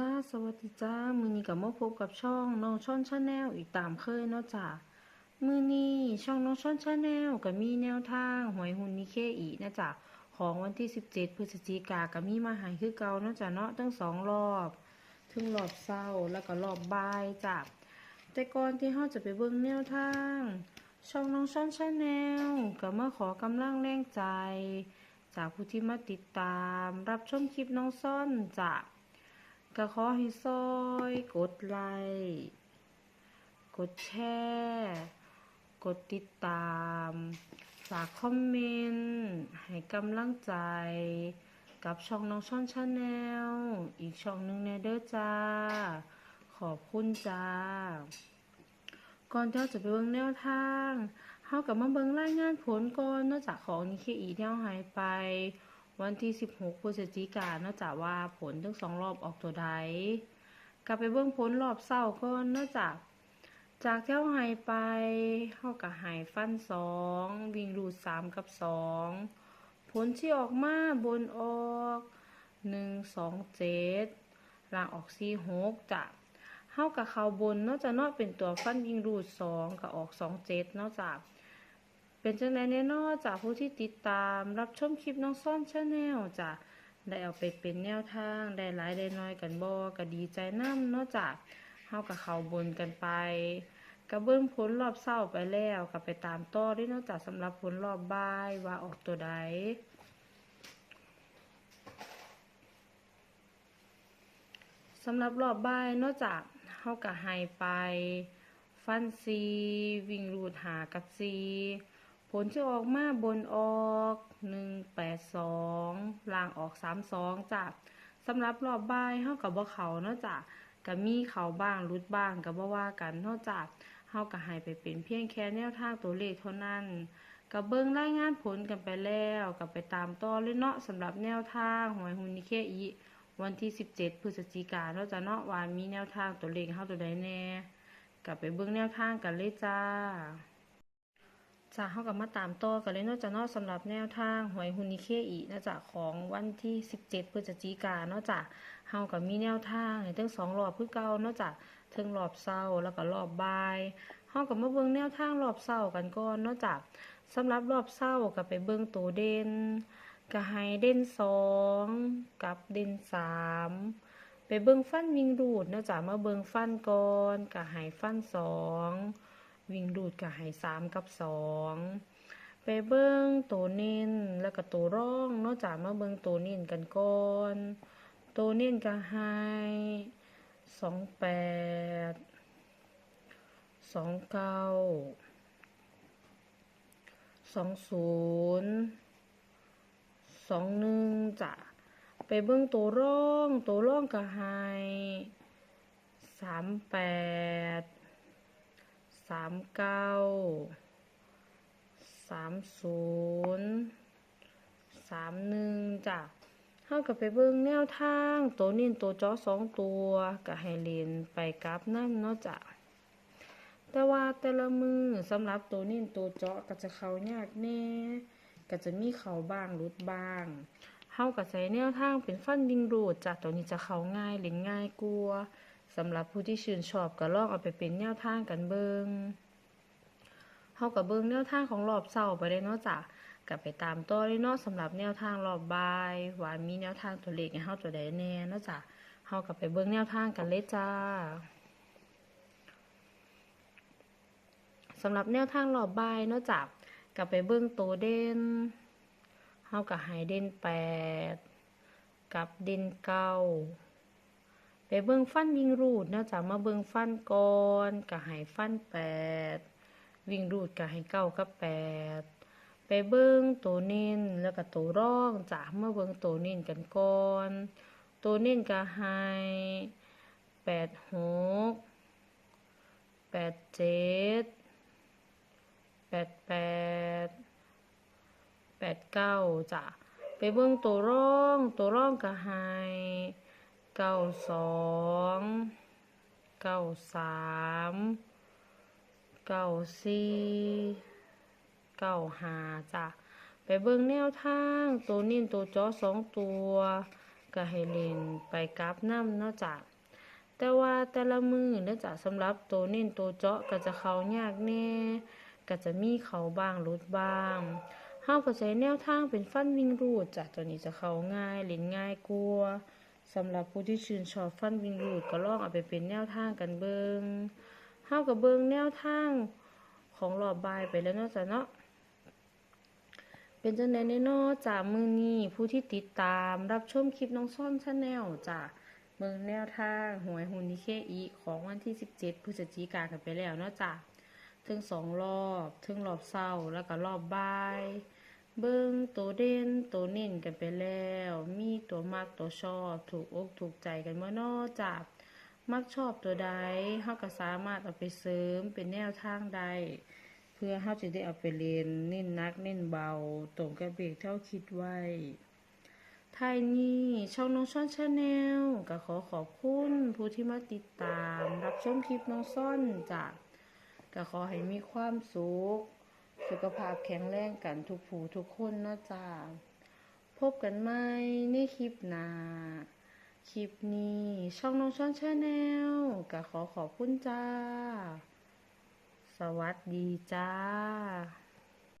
จ้าสวัสดีจ้า มือนี้กับมาพบกับช่องน้องช่อนชาแนลอีกตามเคยเนาะจ้ามือนี้ช่องน้องช่อนชาแนลก็มีแนวทางหวยหุ่นนิเคอีนะจ้าของวันที่ 17 พฤศจิกาก็มีมาหายคือเก่าเนาะจ้าเนาะตั้งสองรอบถึงรอบเศร้าแล้วก็รอบบ่ายจ้าแต่ก่อนที่เราจะไปเบิ่งแนวทาง ช่องน้องช่อนชาแนลก็มาขอกำลังแรงใจ จากผู้ที่มาติดตาม รับชมคลิปน้องซ่อนจ้าก ขอให้ซอยกดไลค์กดแชร์กดติดตาม ฝากคอมเมนต์ให้กำลังใจ กับช่องน้องช่อนชาแนลอีกช่องหนึ่งในเด้อจ้า ขอบคุณจ้า ก่อนที่เราจะไปเบิ่งแนวทางเฮากับมาเบิ่งรายงานผลก่อนนอกจากของนิเคอีเที่เฮาหายไป วันที่ 16 พฤศจิกายนนอกจากว่าผลทั้งสองรอบออกตัวใดกลับไปเบิ่งผลรอบเศร้าก่อนอกจากจากเที่เฮาหายไปเฮาก็หายฟันสองวิ่งรูดสามกับสองผลที่ออกมาบนออกหนึ่งสองเจ็ดล่างออกสี่หกจ้ะเฮากับเขาบนนอกจากนอกเป็นตัวฟันวิ่งรูดสองกับออกสองเจ็ดนอกจาก เป็นจังไดแน่นอนจากผู้ที่ติดตามรับชมคลิปน้องซ่อนชาแนลจ้ะได้เอาไปเป็นแนวทาง ได้หลายได้น้อยกันบ่ก็ดีใจน้ำเนาะจากเฮากับเขาบนกันไปก็เบิ่งผลรอบเศร้าไปแล้วก็ไปตามต่อด้วยนาะจากสำหรับผลรอบบ่ายว่าออกตัวใดสำหรับรอบบ่ายนอกจากเฮาก็ให้ไป ฟันซี วิ่งรูดหากับซี ผลที่ออกมาบนออกหนึ่งแปดสองล่างออกสามสองจ้ะสำหรับรอบบ่ายเฮากับบ่เขาเนาะจ้ะก็มีเขาบ้างรุดบ้างก็บ่ว่ากันเนาะจ้ะเฮาก็ให้ไปเป็นเพียงแค่แนวทางตัวเลขเท่านั้นก็เบิ่งรายงานผลกันไปแล้วก็ไปตามต่อเลยเนาะสำหรับแนวทางหวยฮุนนิเคอีวันที่ 17 พฤศจิกายนเนาะจ้ะเนาะว่ามีแนวทางตัวเลขเฮาตัวใดแน่กับไปเบิ่งแนวทางกันเลยจ้า จ้าเฮากับมาตามต่อกันเลยนาะจ้ะเนาะสำหรับแนวทางหวยฮุนิเคอีนาะจ้ะของวันที่ 17 พฤศจิกายนเนาะจ้ะเฮากับมีแนวทางให้ทั้งสองรอบคือเก่านาะจ้ะเทิงรอบเช้าแล้วก็รอบบ่ายเฮากับมาเบิ่งแนวทางรอบเช้ากันก่อนนาะจ้ะสำหรับรอบเช้าก็ไปเบิ่งตัวเด่นก็ให้เด่นสองกับเด่นสามไปเบิ่งฟันวิ่งรูดนาะจ้ะมาเบิ่งฟันก่อนก็ให้ฟันสอง วิ่งรูดก็ให้สามกับสองไปเบิ่งตัวเน้นแล้วก็ตัวร่องนาะจ้ะมาเบิ่งตัวเน้นกันก่อนตัวเน้นก็ให้สองแปดสองเก้าสองศูนย์สองหนึ่งจ้ะไปเบิ่งตัวร่องตัวร่องก็ให้สามแปด สามเก้าสามศูนย์สามหนึ่งจ้ะเท่ากับไปเบิ่งแนวทาง ตัวนี้ตัวจอสองตัวก็ให้เล่นไปกราฟนั่นเนาะจ้ะแต่ว่าแต่ละมือสำหรับตัวนี้ตัวเจาะก็จะเข้ายากแน่ก็จะมีเขาบ้างรุดบ้างเฮากับใช้แนวทางเป็นฟันดิงรูดจ้ะตัวนี้จะเข้าง่ายเล่นง่ายกลัวา สำหรับผู้ที่ชื่นชอบก็ลองเอาไปเป็นแนวทางกันเบิงเฮากับเบิงแนวทางของรอบเช้าไปได้เนาะจ้ะก็ไปตามต่อเลยเนาะสำหรับแนวทางรอบบ่ายว่ามีแนวทางตัวเลขให้เฮาตัวใดแน่เนาะจ้ะเฮากับไปเบิงแนวทางกันเลยจ้าสำหรับแนวทางรอบบ่ายเนาะจ้ะก็ไปเบิ่งตัวเด่นเฮาก็ให้เด่นแปดกับเด่นเก้า ไปเบิ่งฟันวิ่งรูดนะจ้ะมาเบิ่งฟันก่อนก็ให้ฟันแปดวิ่งรูดก็ให้เก้ากับแปดไปเบิ่งตัวเน้นแล้วก็ตัวร่องจ้ะมาเบิ่งตัวเน้นกันก่อนตัวเน้นก็ให้แปดหกแปดเจ็ดแปดแปดแปดเก้าจ้ะไปเบิ่งตัวร่องตัวร่องก็ให้ เก้าสองเก้าสามเก้าสี่เก้าห้าจ้ะไปเบิ่งแนวทางตัวนิ่นตัวจอสองตัวก็ให้เล่นไปกราฟน้ำเนาะจ้ะแต่ว่าแต่ละมือเนาะจ้ะสำหรับตัวเน้นตัวเจาะก็จะเขายากแน่ ก็จะมีเขาบ้างลุดบ้างเฮาก็ใช้แนวทางเป็นฟันวิ่งรูดจ้ะตัวนี้จะเขาง่ายเล่นง่ายกว่า สำหรับผู้ที่ชื่นชอบฟันวิ่งรูดก็ลองเอาไปเป็นแนวทางกันเบิงเฮาก็เบิงแนวทางของรอบบายไปแล้วเนาะจ้ะเนาะเป็นจังได๋เนาะจ้ามื้อนี้ผู้ที่ติดตามรับชมคลิปน้องซ่อนชาแนลจ้าเบิ่งแนวทางหวยหุ่นนิเคอีของวันที่ 17พฤศจิกายนกันไปแล้วเนาะจ้าถึงสองรอบถึงรอบเช้าแล้วก็รอบบ่าย เบิ่งตัวเด่นตัวเน้นกันไปแล้ว มีตัวมักตัวชอบถูกอกถูกใจกันบ่เนาจ้ามักชอบตัวใดเฮาก็สามารถเอาไปเสริมเป็นแนวทางใดเพื่อเฮาจะได้เอาไปเรียนเน้นนักเน้นเบาตรงกับเบรกเท่าคิดไว้ท้ายนี้ช่องน้องซ่อนชาแนลก็ขอขอบคุณผู้ที่มาติดตาม รับชมคลิปน้องซ่อนจ้ะก็ขอให้มีความสุข สุขภาพแข็งแรงกันทุกผู้ทุกคนเนาะจ้ะพบกันใหม่ในคลิปหน้าคลิปนี้ช่องน้องช่องชาแนลก็ขอขอบคุณจ้า สวัสดีจ้า